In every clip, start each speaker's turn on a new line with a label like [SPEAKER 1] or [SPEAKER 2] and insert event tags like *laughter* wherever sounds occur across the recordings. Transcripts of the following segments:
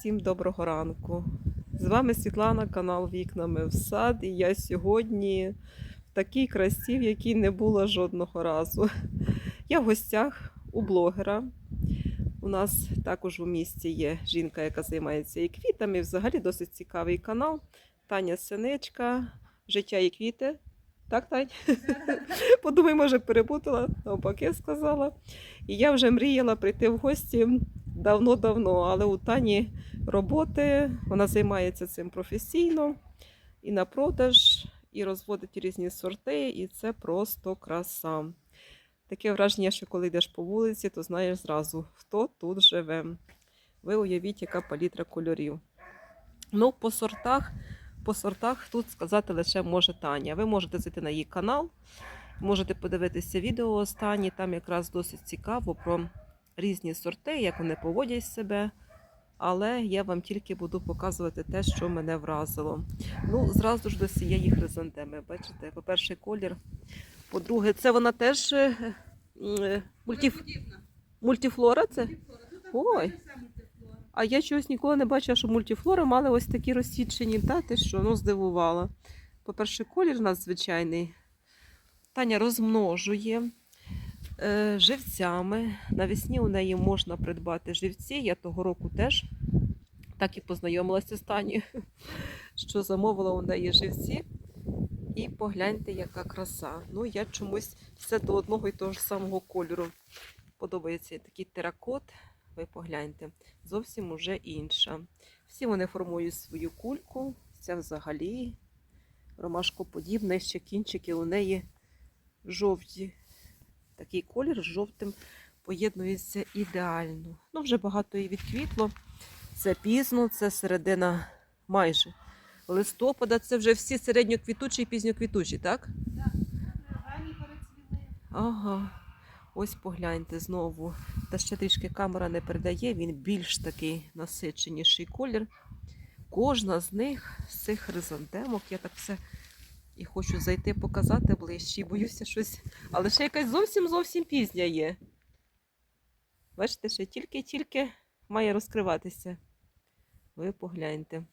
[SPEAKER 1] всім доброго ранку. З вами Світлана, канал Вікнами в сад. І я сьогодні в такій красі, в якій не було жодного разу. Я в гостях у блогера. У нас також у місті є жінка, яка займається і квітами. Взагалі досить цікавий канал. Таня Синичка, життя і квіти. Так, Тань? *laughs* Подумай, може, перепутала, навпаки сказала. І я вже мріяла прийти в гості давно-давно, але у Тані роботи, вона займається цим професійно і на продаж, і розводить різні сорти, і це просто краса. Таке враження, що коли йдеш по вулиці, то знаєш зразу, хто тут живе. Ви уявіть, яка палітра кольорів. Ну, по сортах, по сортах тут сказати лише може Таня. Ви можете зайти на її канал, можете подивитися відео останні, там якраз досить цікаво про різні сорти, як вони поводять себе. Але я вам тільки буду показувати те, що мене вразило. Ну, зразу ж до цієї хризантеми. Бачите, по-перше, колір. По-друге, це вона теж е, е, мультифлора. Це? Ой. А я чогось ніколи не бачила, що мультифлори мали ось такі розсічені. Та ти що, ну здивувала. По-перше, колір надзвичайний. Таня розмножує живцями. Навесні у неї можна придбати живці. Я того року теж так і познайомилася з Танією, *laughs* що замовила у неї живці. І погляньте, яка краса. Ну, я чомусь все до одного і того ж самого кольору. Подобається такий теракот. Ви погляньте, зовсім уже інша. Всі вони формують свою кульку. Ця взагалі ромашкоподібна, ще кінчики у неї жовті. Такий колір з жовтим поєднується ідеально. Ну, вже багато і відквітло. Це пізно, це середина майже листопада. Це вже всі середньоквітучі і пізньоквітучі, так?
[SPEAKER 2] Ранні перецвіли.
[SPEAKER 1] Ага. Ось погляньте знову. Та ще трішки камера не передає, він більш такий насиченіший колір. Кожна з них, з цих хризантемок, я так все і хочу зайти показати ближче. І боюся щось. Але ще якась зовсім зовсім пізня є. Бачите, ще тільки-тільки має розкриватися. Ви погляньте.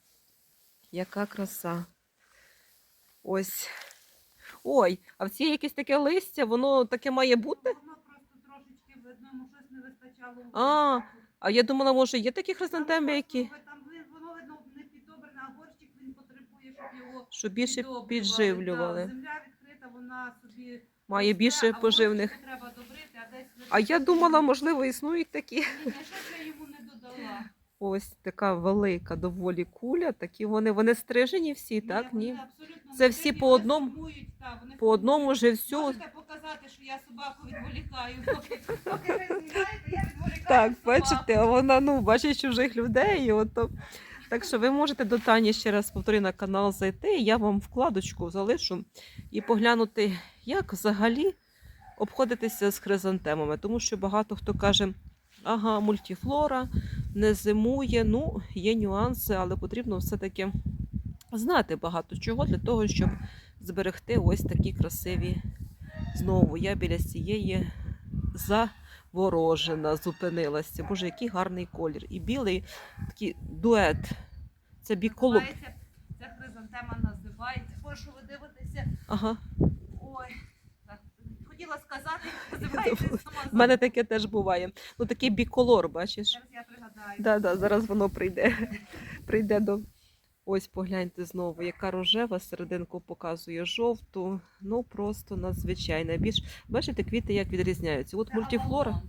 [SPEAKER 1] Яка краса. Ось. Ой, а в цій якесь таке листя, воно таке має бути?
[SPEAKER 2] Воно просто трошечки видно, йому щось не вистачало.
[SPEAKER 1] А. А я думала, може, є такі хризантеми, які
[SPEAKER 2] просто, Там ви- воно видно не підобране, а горщик він потребує, щоб
[SPEAKER 1] більше підживлювали.
[SPEAKER 2] Да, Земля відкрита, вона собі
[SPEAKER 1] Має
[SPEAKER 2] росте,
[SPEAKER 1] більше
[SPEAKER 2] а
[SPEAKER 1] поживних.
[SPEAKER 2] горщику треба добрити, а десь
[SPEAKER 1] А я думала, можливо, існують такі.
[SPEAKER 2] Ні, ні, щось я йому не додала.
[SPEAKER 1] Ось така велика доволі куля. Такі вони, вони стрижені всі, так?
[SPEAKER 2] вони
[SPEAKER 1] Ні.
[SPEAKER 2] абсолютно
[SPEAKER 1] Це
[SPEAKER 2] не
[SPEAKER 1] всі
[SPEAKER 2] сильні,
[SPEAKER 1] по
[SPEAKER 2] вони
[SPEAKER 1] одному-
[SPEAKER 2] та, вони
[SPEAKER 1] По одному же всю.
[SPEAKER 2] Можете показати, що я собаку відволікаю, поки, поки ви знімаєте, я відволікаю
[SPEAKER 1] Так,
[SPEAKER 2] собаку.
[SPEAKER 1] бачите, а вона ну, бачить чужих людей. І ото. Так що ви можете до Тані ще раз повторю на канал зайти. Я вам вкладочку залишу і поглянути, як взагалі обходитися з хризантемами. Тому що багато хто каже, ага, мультифлора не зимує. Ну, є нюанси, але потрібно все-таки знати багато чого для того, щоб зберегти ось такі красиві. Знову я біля цієї заворожена, зупинилася. Боже, який гарний колір. І білий такий дует. Це біколоб.
[SPEAKER 2] Називається- Ця хризантема називається. Ой, ви дивитеся?
[SPEAKER 1] Ага.
[SPEAKER 2] Ой, так, хотіла сказати, називається
[SPEAKER 1] В мене таке теж буває. Ну такий біколор, бачиш?
[SPEAKER 2] Зараз я пригадаю.
[SPEAKER 1] Да, да, зараз воно прийде. прийде до. Ось погляньте знову, яка рожева, серединку показує жовту. Ну просто надзвичайна. Більш бачите, квіти як відрізняються. От мультифлора.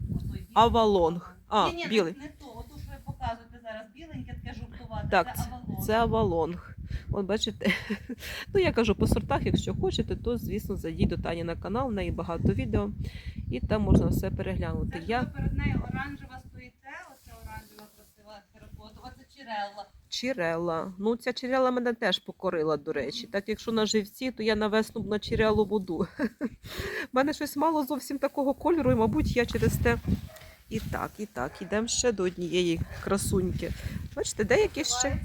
[SPEAKER 1] Авалонг. А,
[SPEAKER 2] Ні, ні, не-
[SPEAKER 1] білий.
[SPEAKER 2] Не, то, оту, що ви показуєте зараз, біленьке, таке жовтувате.
[SPEAKER 1] Так,
[SPEAKER 2] це авалон.
[SPEAKER 1] Це авалонг. От бачите, *laughs* ну я кажу по сортах, якщо хочете, то звісно зайдіть до Тані на канал, в неї багато відео, і там можна все переглянути.
[SPEAKER 2] Це
[SPEAKER 1] Я
[SPEAKER 2] перед нею оранжева стоїте, оце оранжева красива теракотова, це чирелла.
[SPEAKER 1] Чирела. Ну, ця чирела мене теж покорила, до речі. Так якщо на живці, то я на весну на чирелу буду. У *laughs* мене щось мало зовсім такого кольору, і, мабуть, я через те. І так, і так, ідемо ще до однієї красуньки. Бачите, деякі ще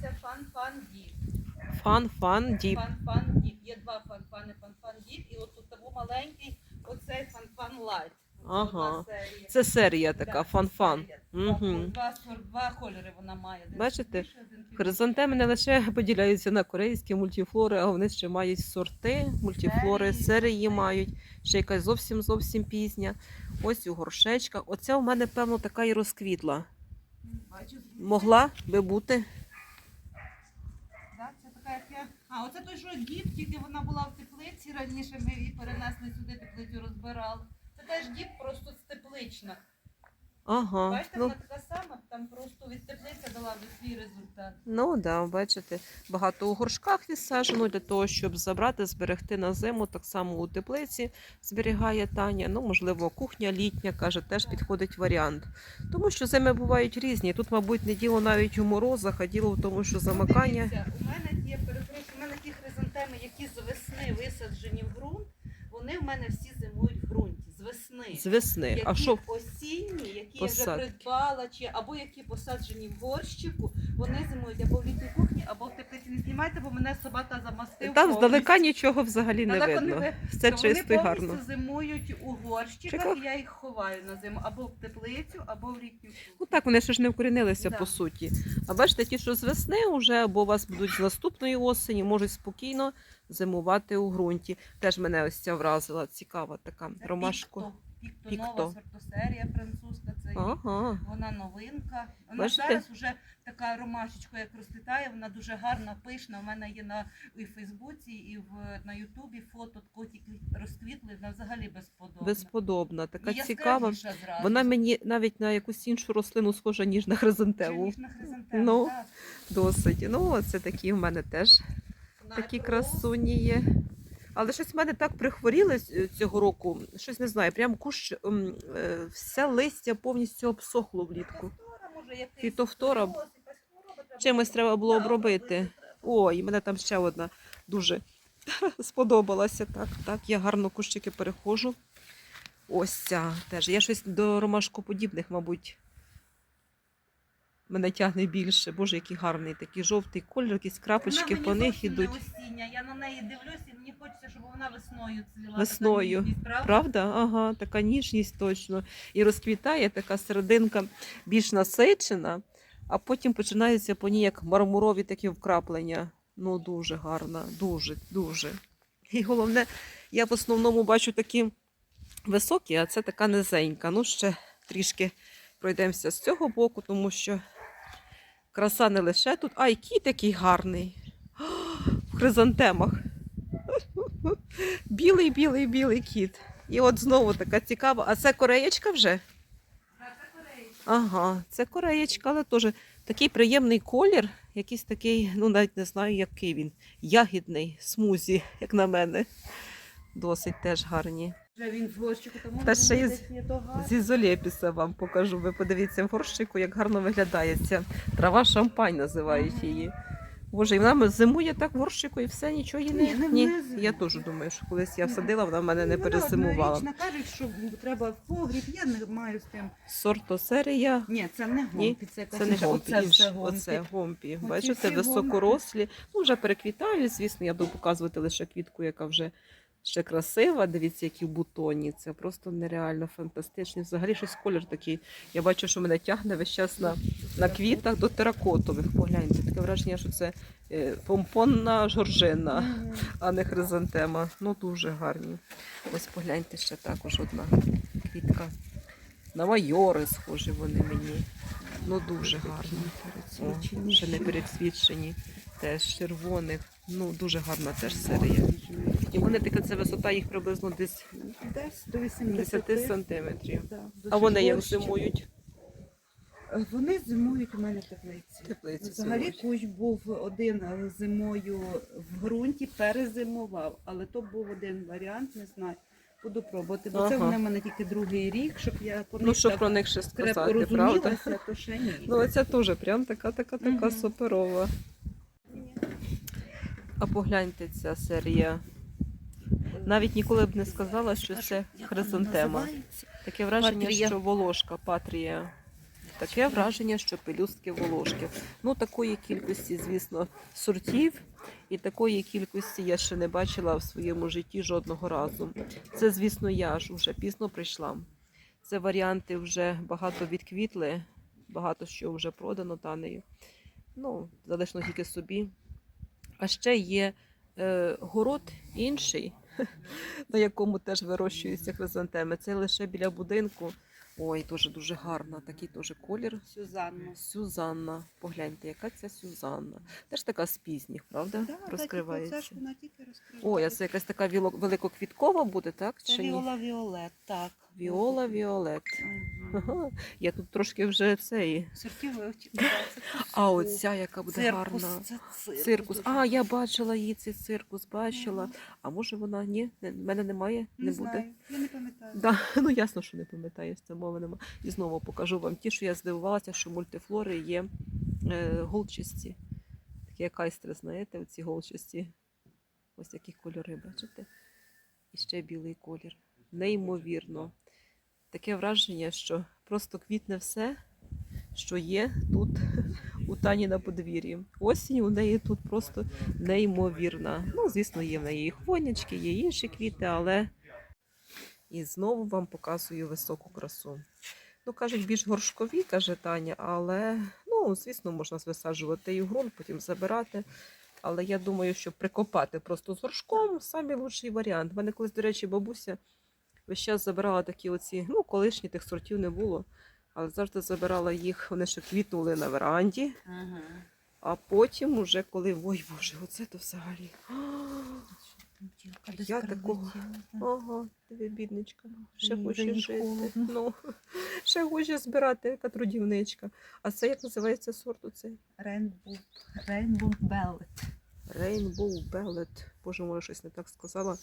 [SPEAKER 2] фан-фан діп.
[SPEAKER 1] фан-фан діп.
[SPEAKER 2] Є два фан-фани, фан-фан діп, і от тут маленький, оцей фан-фан лайт.
[SPEAKER 1] Ага.
[SPEAKER 2] Серія.
[SPEAKER 1] Це серія така, фан-фан. Мгм.
[SPEAKER 2] Два, два кольори вона має. Один
[SPEAKER 1] Бачите?
[SPEAKER 2] світліший, один темніший.
[SPEAKER 1] Хризантеми не лише поділяються на корейські мультифлори, а вони ще мають сорти, мультифлори,
[SPEAKER 2] Серії,
[SPEAKER 1] серії
[SPEAKER 2] сорти.
[SPEAKER 1] мають, ще якась зовсім зовсім пізня. Ось у горшечках. Оця у мене, певно, така і розквітла.
[SPEAKER 2] Бачу.
[SPEAKER 1] Могла би бути.
[SPEAKER 2] Да, це така, як я. А, оце той, що діп, тільки вона була в теплиці раніше, ми її перенесли сюди, теплицю розбирали. Це теж діп, просто з теплична.
[SPEAKER 1] Ага.
[SPEAKER 2] Бачите,
[SPEAKER 1] Ну,
[SPEAKER 2] вона така сама, там просто від теплиця дала свій результат.
[SPEAKER 1] ну да, бачите, багато у горшках відсаджено для того, щоб забрати, зберегти на зиму. Так само у теплиці зберігає Таня. Ну, можливо, кухня літня, каже, теж підходить варіант. Тому що зими бувають різні. Тут, мабуть, не діло навіть у морозах, а діло в тому, що замикання.
[SPEAKER 2] Дивіться, у мене є, перепрошую, у мене ті хризантеми, які з весни висаджені в ґрунт, вони в мене всі зимують в ґрунті, весни.
[SPEAKER 1] З весни.
[SPEAKER 2] Які
[SPEAKER 1] А що
[SPEAKER 2] осінні, які я вже придбала, чи або які посаджені в горщику, вони зимують або в літній кухні, або в теплиці. Не знімайте, бо мене собака замастив.
[SPEAKER 1] там
[SPEAKER 2] повністю.
[SPEAKER 1] здалека нічого взагалі не
[SPEAKER 2] Далеко
[SPEAKER 1] видно.
[SPEAKER 2] ви-
[SPEAKER 1] Все
[SPEAKER 2] То
[SPEAKER 1] чисто і
[SPEAKER 2] вони
[SPEAKER 1] гарно.
[SPEAKER 2] повністю зимують у горщиках,
[SPEAKER 1] Чекав.
[SPEAKER 2] і я їх ховаю на зиму або в теплицю, або в літню кухню.
[SPEAKER 1] Ну так, вони ще ж не вкорінилися
[SPEAKER 2] Да.
[SPEAKER 1] по суті. А бачите, ті, що з весни вже або у вас будуть з наступної осені, можуть спокійно зимувати у ґрунті. Теж мене ось ця вразила. Цікава така
[SPEAKER 2] Це
[SPEAKER 1] ромашку.
[SPEAKER 2] Пікто. Пікто, нова сортосерія французька. Це.
[SPEAKER 1] Ага.
[SPEAKER 2] Вона новинка. Вона
[SPEAKER 1] Бачите?
[SPEAKER 2] зараз вже така ромашечка, як розквітає, вона дуже гарна, пишна. У мене є на і в Фейсбуці, і в на Ютубі фото котики розквітли, вона взагалі безподобна.
[SPEAKER 1] Безподобна, така
[SPEAKER 2] І
[SPEAKER 1] цікава. Вона мені навіть на якусь іншу рослину схожа, ніж на
[SPEAKER 2] Ще
[SPEAKER 1] хризантему.
[SPEAKER 2] ніж на хризантему,
[SPEAKER 1] Ну,
[SPEAKER 2] так.
[SPEAKER 1] Досить. Ну, це такі в мене теж такі красуні є. Але щось в мене так прихворіли цього року. Щось не знаю. Прям кущ ем, е, все листя повністю обсохло влітку.
[SPEAKER 2] Фітофтора,
[SPEAKER 1] Чимось треба було обробити. Ой, і мене там ще одна дуже *laughs* сподобалася. Так, так, я гарно кущики перехожу. Ось ця теж. Я щось до ромашкоподібних, мабуть. Мене тягне більше. Боже, який гарний, такий жовтий колір, якісь крапочки
[SPEAKER 2] Вона
[SPEAKER 1] по
[SPEAKER 2] мені
[SPEAKER 1] них
[SPEAKER 2] зовсім
[SPEAKER 1] ідуть.
[SPEAKER 2] Не осіння. Я на неї дивлюсь і мені хочеться, щоб вона весною цвіла.
[SPEAKER 1] Весною.
[SPEAKER 2] Така ніжність, правда?
[SPEAKER 1] Правда? Ага, така ніжність точно. І розквітає така серединка більш насичена, а потім починаються по ній як мармурові такі вкраплення. Ну, дуже гарна, дуже, дуже. І головне, я в основному бачу такі високі, а це така низенька. Ну, ще трішки пройдемося з цього боку, тому що краса не лише тут, а який гарний. *gasps* В хризантемах. *laughs* Білий, білий, білий кіт. І от знову така цікава. А це кореєчка вже? Ага, це кореєчка, але теж такий приємний колір, якийсь такий, ну навіть не знаю, який він. Ягідний, смузі, як на мене. Досить теж гарні.
[SPEAKER 2] Він в горщику, тому
[SPEAKER 1] Та ще й з- ізолєпіса вам покажу. Ви подивіться в горщику, як гарно виглядає ця трава шампань називають її. Боже, і вона зимує так в горщику і все, нічого їй не.
[SPEAKER 2] Ні, не
[SPEAKER 1] Ні, я теж думаю, що колись я всадила, вона в мене не перезимувала.
[SPEAKER 2] однорічна, кажуть, що треба в погріб, я не маю з тим.
[SPEAKER 1] Сортосерія.
[SPEAKER 2] Ні, це не гомпі, це,
[SPEAKER 1] Це не гомпі,
[SPEAKER 2] Оце все гомпі.
[SPEAKER 1] оце гомпі. Бачите, високорослі. Ну, вже переквітають, звісно, я буду показувати лише квітку, яка вже ще красива. Дивіться, які в бутоні. Це просто нереально фантастичні. Взагалі щось колір такий. Я бачу, що мене тягне весь час на, на квітах до теракотових. Погляньте, таке враження, що це е, помпонна жоржина, а не хризантема. Ну, дуже гарні. Ось погляньте ще також одна квітка. На майори схожі вони мені. Ну дуже гарні. Ще не перецвітшені. Теж червоних. Ну дуже гарна теж серія. І вони така це висота їх приблизно десь
[SPEAKER 2] Десь до 80
[SPEAKER 1] 10 сантиметрів.
[SPEAKER 2] Да,
[SPEAKER 1] А вони як зимують?
[SPEAKER 2] Е, Вони зимують у мене в теплиці.
[SPEAKER 1] Теплиці
[SPEAKER 2] Взагалі
[SPEAKER 1] зимують.
[SPEAKER 2] кущ був один е, зимою в ґрунті, перезимував, але то був один варіант, не знаю. Буду пробувати, бо це
[SPEAKER 1] Ага.
[SPEAKER 2] вони в мене тільки другий рік, щоб я по
[SPEAKER 1] Ну щоб
[SPEAKER 2] так
[SPEAKER 1] про них ще
[SPEAKER 2] крепко
[SPEAKER 1] сказати, правда?
[SPEAKER 2] розумілася, то ще ні.
[SPEAKER 1] Ну оця теж прям така, така, така
[SPEAKER 2] Мгм.
[SPEAKER 1] суперова. А погляньте ця серія. Навіть ніколи б не сказала, що це хризантема. Таке враження,
[SPEAKER 2] Патрія.
[SPEAKER 1] що волошка, патрія. Таке враження, що пелюстки волошки. Ну, такої кількості, звісно, сортів, і такої кількості я ще не бачила в своєму житті жодного разу. Це, звісно, я ж уже пізно прийшла. Це варіанти вже багато відквітли, багато що вже продано танею. Ну, залишно тільки собі. А ще є е, город інший, *laughs* на якому теж вирощуються хризантеми. Це лише біля будинку. Ой, дуже дуже гарна, такий теж колір.
[SPEAKER 2] Сюзанна.
[SPEAKER 1] Сюзанна. Погляньте, яка ця Сюзанна. Теж така з пізніх, правда? Розкривається.
[SPEAKER 2] Це ж вона тільки розкривається.
[SPEAKER 1] Ой, а це якась така віло- великоквіткова буде, так?
[SPEAKER 2] Це
[SPEAKER 1] Чи ні?
[SPEAKER 2] Віола Віолет, так.
[SPEAKER 1] Віола Віолет. Ага. *laughs* Я тут трошки вже це. і-
[SPEAKER 2] Сортів вивчила.
[SPEAKER 1] А оця, яка буде
[SPEAKER 2] циркус,
[SPEAKER 1] гарна.
[SPEAKER 2] це циркус.
[SPEAKER 1] Циркус. А, я бачила її цей циркус, бачила.
[SPEAKER 2] Мгм.
[SPEAKER 1] А може вона ні? Не- в мене немає,
[SPEAKER 2] не,
[SPEAKER 1] буде.
[SPEAKER 2] знаю, я не пам'ятаю.
[SPEAKER 1] Да, *laughs* ну ясно, що не пам'ятаю, це мови нема. І знову покажу вам ті, що я здивувалася, що мультифлори є е, голчасті. Такі як айстри, знаєте, оці голчасті. Ось які кольори, бачите? І ще білий колір. Неймовірно. Таке враження, що просто квітне все, що є тут *laughs* у Тані на подвір'ї. Осінь у неї тут просто неймовірна. Ну, звісно, є в неї і хвойнички, є інші квіти, але і знову вам показую високу красу. Ну, кажуть, більш горшкові, каже Таня, але ну, звісно, можна висаджувати і ґрунт, потім забирати. Але я думаю, що прикопати просто з горшком самий лучший варіант. У мене колись, до речі, бабуся весь час забирала такі оці, ну, колишні тих сортів не було, але завжди забирала їх, вони ще квітнули на веранді.
[SPEAKER 2] Ага.
[SPEAKER 1] А потім, уже коли, ой Боже, оце то взагалі. Я такого- Ага, диви, бідничка. Ще хоче жити. Ну, *laughs* ще хоче збирати, яка трудівничка. А це як називається сорт оцей?
[SPEAKER 2] Rainbow Bellet.
[SPEAKER 1] Rainbow Bellet. Боже, може, щось не так сказала.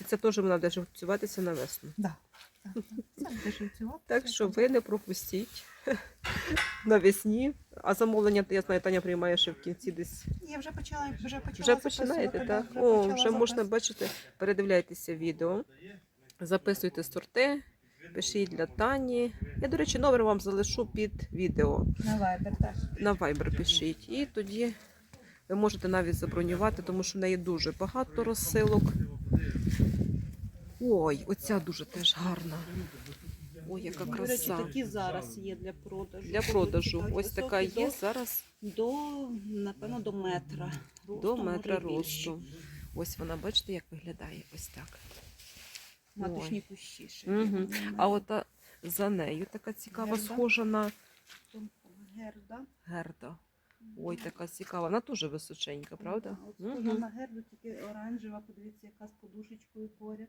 [SPEAKER 1] І це теж вона буде живцюватися на весну.
[SPEAKER 2] Да. так, так.
[SPEAKER 1] Так що ви не пропустіть *laughs* навесні. А замовлення, я знаю, Таня приймає ще в кінці десь.
[SPEAKER 2] Я вже почала, вже почала
[SPEAKER 1] Вже починаєте, так?
[SPEAKER 2] да,
[SPEAKER 1] О, вже можна бачити, передивляйтеся відео, записуйте сорти, пишіть для Тані. Я, до речі, номер вам залишу під відео.
[SPEAKER 2] На Viber, так.
[SPEAKER 1] На Viber пишіть. І тоді ви можете навіть забронювати, тому що в неї дуже багато розсилок. Ой, оця дуже теж гарна. Ой, яка краса.
[SPEAKER 2] такі зараз є для продажу.
[SPEAKER 1] Для продажу. Ось така є зараз
[SPEAKER 2] До, напевно, до метра.
[SPEAKER 1] до метра росту. Ось вона, бачите, як виглядає. Ось так.
[SPEAKER 2] Маточні кущі. ще є.
[SPEAKER 1] А от за нею така цікава,
[SPEAKER 2] Герда.
[SPEAKER 1] схожа на
[SPEAKER 2] Герда.
[SPEAKER 1] герда. Ой, така цікава. Вона дуже височенька, правда?
[SPEAKER 2] Да, От
[SPEAKER 1] Мгм.
[SPEAKER 2] на герду, тільки оранжева. Подивіться, яка з подушечкою поряд.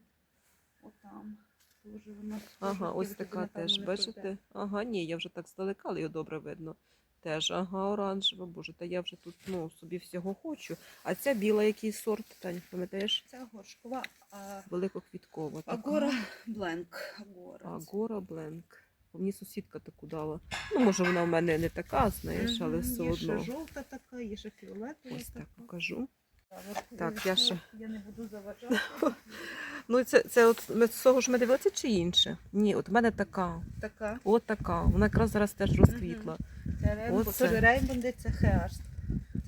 [SPEAKER 2] Отам. Тоже вона
[SPEAKER 1] Ага, ось така теж, бачите? Ага, ні, я вже так здалека, але його добре видно. Теж, ага, оранжева, боже, та я вже тут ну, собі всього хочу. А ця біла, який сорт, Тань, пам'ятаєш?
[SPEAKER 2] Ця горшкова, а
[SPEAKER 1] Великоквіткова.
[SPEAKER 2] Агора Бленк. Агора
[SPEAKER 1] Бленк. Мені сусідка таку дала. Ну, може, вона в мене не така, знаєш, але все
[SPEAKER 2] є ще жовта така, є ще фіолетова
[SPEAKER 1] Ось так покажу.
[SPEAKER 2] Так,
[SPEAKER 1] я ще-
[SPEAKER 2] Я не буду заважати. *laughs*
[SPEAKER 1] Ну, це, це от ми з того ж ми дивилися чи інше? Ні, от в мене така.
[SPEAKER 2] Така.
[SPEAKER 1] От така. Вона якраз зараз теж розквітла.
[SPEAKER 2] Це Рейнбо.
[SPEAKER 1] Оце.
[SPEAKER 2] Це Рейнбо, це Хеарст.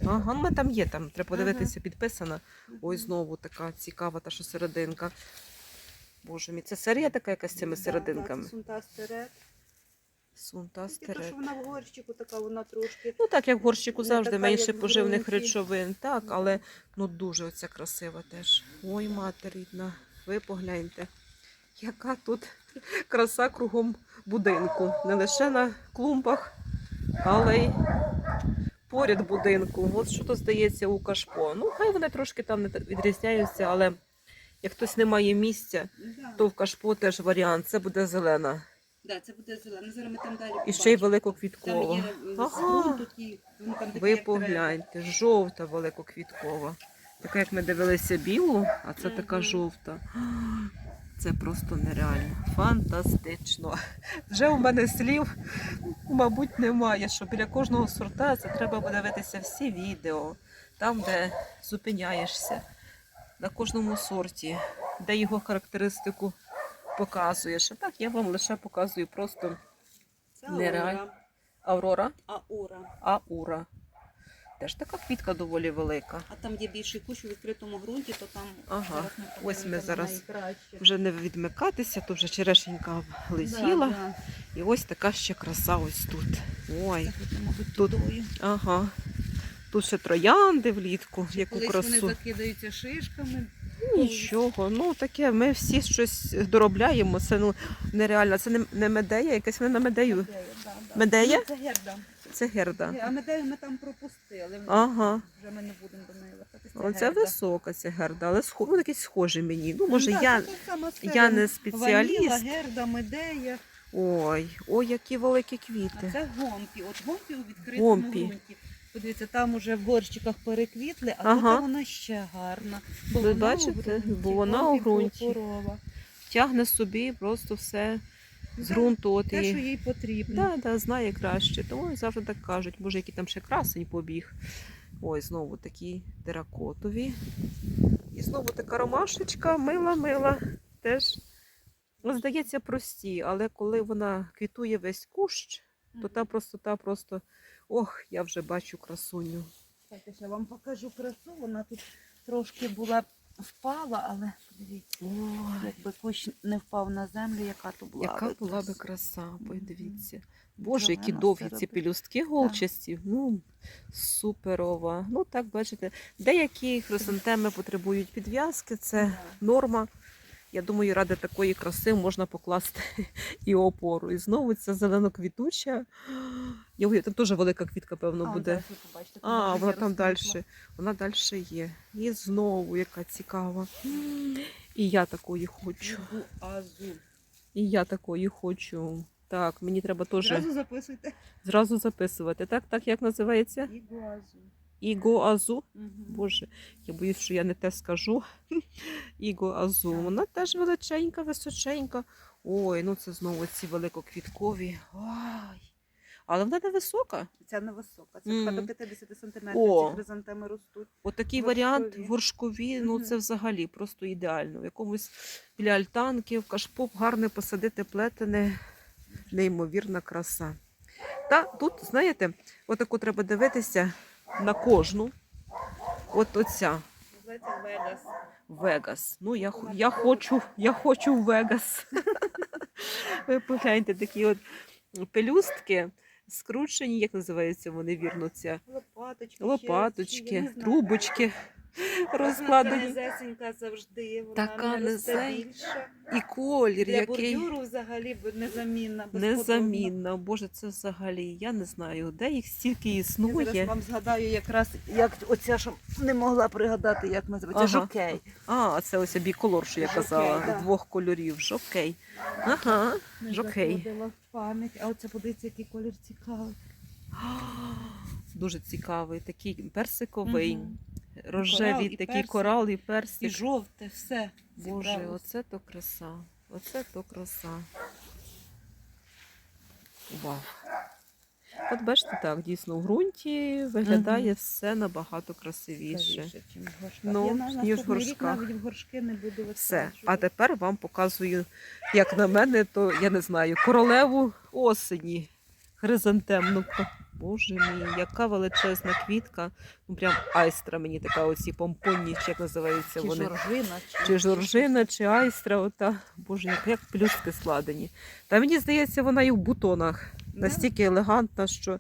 [SPEAKER 1] Ага, ну, там є, там треба подивитися, підписана. Ой, знову така цікава та що серединка. Боже мій, це серія така якась з цими серединками.
[SPEAKER 2] Це Сунтастерет.
[SPEAKER 1] Сунта
[SPEAKER 2] Тільки то, що
[SPEAKER 1] стерет.
[SPEAKER 2] вона в горщику така, вона трошки.
[SPEAKER 1] Ну так, як в горщику
[SPEAKER 2] Не
[SPEAKER 1] завжди,
[SPEAKER 2] така,
[SPEAKER 1] менше
[SPEAKER 2] як в
[SPEAKER 1] поживних
[SPEAKER 2] ґрунті.
[SPEAKER 1] речовин. Так, але ну дуже оця красива теж. Ой, мати рідна, ви погляньте, яка тут краса кругом будинку. Не лише на клумбах, але й поряд будинку. От що то здається у кашпо. Ну, хай вони трошки там не так відрізняються, але як хтось не має місця,
[SPEAKER 2] Да.
[SPEAKER 1] то в кашпо теж варіант. Це буде зелена.
[SPEAKER 2] Да, це буде зелена. Зараз ми там далі
[SPEAKER 1] І ще й
[SPEAKER 2] побачимо.
[SPEAKER 1] великоквіткова.
[SPEAKER 2] Там є е,
[SPEAKER 1] Ага.
[SPEAKER 2] склон такий, вони там такі,
[SPEAKER 1] Ви
[SPEAKER 2] як
[SPEAKER 1] погляньте, жовта великоквіткова. Така, як ми дивилися білу, а це така
[SPEAKER 2] Мгм.
[SPEAKER 1] жовта. *gasps* Це просто нереально. Фантастично. *laughs* Вже у мене слів, мабуть, немає, що біля кожного сорта це треба подивитися всі відео, там, де зупиняєшся, на кожному сорті, де його характеристику показуєш. А так я вам лише показую просто
[SPEAKER 2] Це
[SPEAKER 1] Нереально. Аврора,
[SPEAKER 2] Аура.
[SPEAKER 1] Аура. Теж така квітка доволі велика.
[SPEAKER 2] А там є більший кущ у відкритому ґрунті, то там
[SPEAKER 1] Ага. Ось ми зараз
[SPEAKER 2] найкраще.
[SPEAKER 1] Вже не відмикатися, то вже черешенька летіла.
[SPEAKER 2] Да, да.
[SPEAKER 1] І ось така ще краса ось тут. Ой,
[SPEAKER 2] мабуть,
[SPEAKER 1] Тут-
[SPEAKER 2] тудою.
[SPEAKER 1] ага. Тут ще троянди влітку, яку
[SPEAKER 2] Колись
[SPEAKER 1] красу.
[SPEAKER 2] вони закидаються шишками.
[SPEAKER 1] Нічого, ну таке, ми всі щось доробляємо. Це ну нереально. Це не, не медея, якась на медею.
[SPEAKER 2] Медея, да, да.
[SPEAKER 1] Медея?
[SPEAKER 2] Ну, Це герда.
[SPEAKER 1] Це герда.
[SPEAKER 2] А медею ми там пропустили.
[SPEAKER 1] Ага.
[SPEAKER 2] Вже ми не будемо до неї вертатися.
[SPEAKER 1] Оце висока ця герда, але схо... ну, якісь схожі мені. Ну, може,
[SPEAKER 2] Да,
[SPEAKER 1] я,
[SPEAKER 2] це
[SPEAKER 1] я не
[SPEAKER 2] Ваніла, герда, медея.
[SPEAKER 1] Ой, ой, які великі
[SPEAKER 2] А
[SPEAKER 1] квіти.
[SPEAKER 2] це гомпі. От гомпі у відкритому
[SPEAKER 1] Гомпі.
[SPEAKER 2] ґрунті. Подивіться, там уже в горщиках переквітли, а
[SPEAKER 1] Ага.
[SPEAKER 2] тут вона ще гарна. Бо
[SPEAKER 1] Ви
[SPEAKER 2] вона
[SPEAKER 1] бачите? Бо вона у ґрунті. Тягне собі просто все з ґрунту. От
[SPEAKER 2] Те, що їй потрібно.
[SPEAKER 1] Да, да, знає краще. Тому завжди так кажуть, може, який там ще красень побіг. Ой, знову такі теракотові. І знову така ромашечка, мила, мила. Теж, ну, здається, прості, але коли вона квітує весь кущ, то та простота просто. Ох, я вже бачу красуню.
[SPEAKER 2] Так, я вам покажу красу. Вона тут трошки була впала, але подивіться,
[SPEAKER 1] Ой,
[SPEAKER 2] якби кущ не впав на землю, яка то була.
[SPEAKER 1] яка
[SPEAKER 2] би
[SPEAKER 1] була би
[SPEAKER 2] краса.
[SPEAKER 1] подивіться. Боже, які довгі ці пелюстки голчасті. Ну, суперова. Ну, так, бачите, деякі хризантеми потребують підв'язки, це норма. Я думаю, ради такої краси можна покласти *laughs* і опору. І знову ця зеленоквітуча. *gasps* Я уявляю, Там теж велика квітка, певно,
[SPEAKER 2] А,
[SPEAKER 1] буде.
[SPEAKER 2] побачите,
[SPEAKER 1] А, вона там далі. Вона далі є. І знову яка цікава. І я такої хочу. І я такої хочу. Так, мені треба теж
[SPEAKER 2] Зразу записуйте.
[SPEAKER 1] зразу записувати. Так, так, як називається?
[SPEAKER 2] Ігуазу.
[SPEAKER 1] Іго Азу. Боже, я боюсь, що я не те скажу. *laughs* Іго Азу. Вона теж величенька, височенька. Ой, ну це знову ці великоквіткові. Ой. Але вона не висока.
[SPEAKER 2] Ця невисока. Це
[SPEAKER 1] Мгм.
[SPEAKER 2] mm. до 50 сантиметрів
[SPEAKER 1] О.
[SPEAKER 2] ці хризантеми ростуть.
[SPEAKER 1] Отакий
[SPEAKER 2] Горшкові.
[SPEAKER 1] варіант горшкові, ну це взагалі просто ідеально. В якомусь біля альтанки, в кашпоп гарне посадити плетене, неймовірна краса. Та тут, знаєте, отаку треба дивитися на кожну. От оця
[SPEAKER 2] Називається Вегас.
[SPEAKER 1] Вегас. Ну, я, я хочу, я хочу в Вегас. *laughs* Ви погляньте, такі от пелюстки скручені, як називаються вони вірно, ця
[SPEAKER 2] Лопаточки.
[SPEAKER 1] лопаточки,
[SPEAKER 2] я
[SPEAKER 1] трубочки
[SPEAKER 2] Така
[SPEAKER 1] розкладені.
[SPEAKER 2] низесенька завжди. Вона
[SPEAKER 1] Така
[SPEAKER 2] не росте
[SPEAKER 1] низенька.
[SPEAKER 2] більше.
[SPEAKER 1] І колір,
[SPEAKER 2] Для
[SPEAKER 1] який
[SPEAKER 2] бордюру взагалі б незамінна. безподобна.
[SPEAKER 1] незамінна. Боже, це взагалі, я не знаю, де їх стільки
[SPEAKER 2] Я зараз
[SPEAKER 1] існує.
[SPEAKER 2] вам згадаю якраз, як оця, що не могла пригадати, як називається.
[SPEAKER 1] Ага.
[SPEAKER 2] Жокей.
[SPEAKER 1] А, це ось біколор, що я
[SPEAKER 2] Жокей,
[SPEAKER 1] казала,
[SPEAKER 2] да.
[SPEAKER 1] двох кольорів. Жокей. Ага.
[SPEAKER 2] Не
[SPEAKER 1] Жокей.
[SPEAKER 2] заходила в пам'ять. А оце подивіться, який колір цікавий. *gasps*
[SPEAKER 1] Дуже цікавий, такий персиковий,
[SPEAKER 2] Мгм. Корал і
[SPEAKER 1] такий
[SPEAKER 2] персик.
[SPEAKER 1] корал і
[SPEAKER 2] І жовте, все.
[SPEAKER 1] Боже,
[SPEAKER 2] зібралось.
[SPEAKER 1] оце то краса. Оце то краса. Вау. От бачите, так, дійсно, в ґрунті виглядає
[SPEAKER 2] Мгм.
[SPEAKER 1] все набагато красивіше.
[SPEAKER 2] В горшках.
[SPEAKER 1] Ну,
[SPEAKER 2] Я на
[SPEAKER 1] ніж в
[SPEAKER 2] рік
[SPEAKER 1] горшках.
[SPEAKER 2] навіть в горшки не буду
[SPEAKER 1] Все. А тепер вам показую, як на мене, то я не знаю, королеву осені. Хризантемну. Боже мій, яка величезна квітка. Ну прям айстра мені така, оці помпонні, чи як називаються
[SPEAKER 2] Чи
[SPEAKER 1] вони.
[SPEAKER 2] жоржина,
[SPEAKER 1] Чи жоржина, чи айстра, ота. Боже, як, як плюски складені. Та мені здається, вона і в бутонах настільки елегантна, що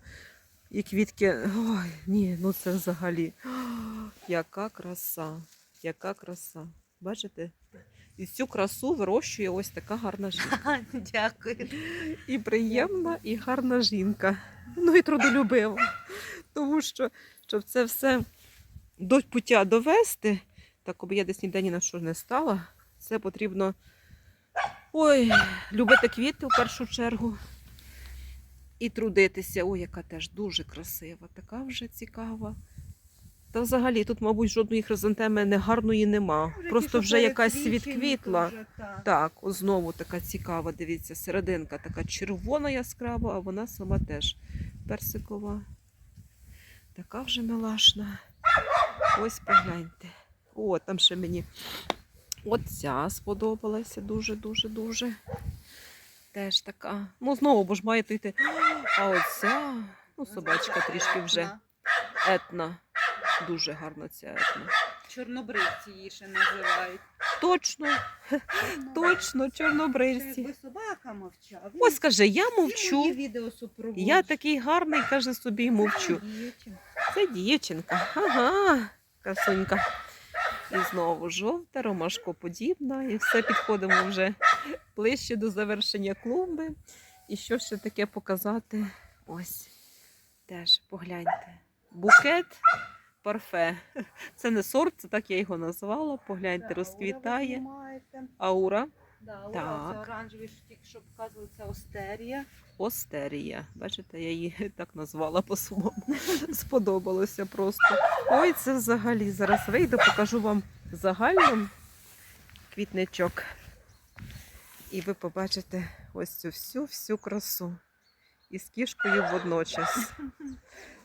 [SPEAKER 1] і квітки. Ой, ні, ну це взагалі. *gasps* Яка краса, яка краса. Бачите? І цю красу вирощує ось така гарна жінка. *laughs*
[SPEAKER 2] Дякую.
[SPEAKER 1] І приємна, і гарна жінка. Ну і трудолюбива. Тому що, щоб це все до пуття довести, так аби я десь ніде ні на що не стала, це потрібно ой, любити квіти в першу чергу. І трудитися. Ой, яка теж дуже красива, така вже цікава. Та взагалі тут, мабуть, жодної хризантеми негарної нема. Просто вже якась відквітла. Так, о, знову така цікава, дивіться, серединка така червона яскрава, а вона сама теж персикова. Така вже милашна. Ось погляньте. О, там ще мені оця сподобалася дуже-дуже-дуже. Теж така. Ну, знову, бо ж має йти. А оця, ну, собачка трішки вже. етна. Дуже гарна ця етна.
[SPEAKER 2] Чорнобривці її ще називають.
[SPEAKER 1] Точно, точно, чорнобривці.
[SPEAKER 2] Якби собака мовчав.
[SPEAKER 1] Ось каже, я
[SPEAKER 2] Мовчу. відео.
[SPEAKER 1] Я такий гарний, каже собі, мовчу. Це дівчинка. Ага, красунька. І знову жовта, ромашкоподібна, і все підходимо вже ближче до завершення клумби. І що ще таке показати? Ось. Теж погляньте. Букет парфе. *laughs* Це не сорт, це так я його назвала. Погляньте, розквітає. Аура.
[SPEAKER 2] Да,
[SPEAKER 1] Так.
[SPEAKER 2] Це оранжевий, тільки що показували, це остерія.
[SPEAKER 1] Остерія. Бачите, я її *laughs* так назвала по-своєму. *laughs* Сподобалося просто. Ой, це взагалі. Зараз вийду, покажу вам загально квітничок. І ви побачите ось цю всю всю красу. І з кішкою водночас.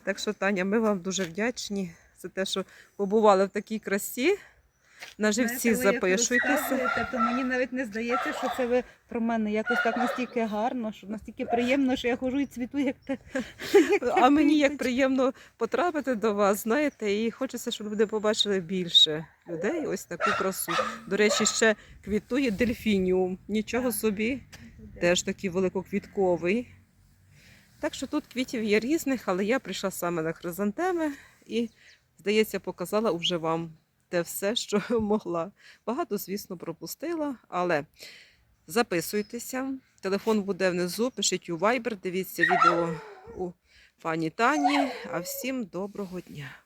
[SPEAKER 1] Так що, Таня, ми вам дуже вдячні за те, що побували в такій красі. На живці запишуйтеся.
[SPEAKER 2] То мені навіть не здається, що це ви про мене якось так настільки гарно, що настільки приємно, що я хожу і цвіту, як те. *laughs*
[SPEAKER 1] А мені як приємно потрапити до вас, знаєте, і хочеться, щоб люди побачили більше людей. Ось таку красу. До речі, ще квітує дельфініум. Нічого собі, теж такий великоквітковий. Так що тут квітів є різних, але я прийшла саме на хризантеми і, здається, показала вже вам те все, *laughs* що могла. Багато, звісно, пропустила, але записуйтеся. Телефон буде внизу, пишіть у Viber, дивіться відео у пані Тані. А всім доброго дня!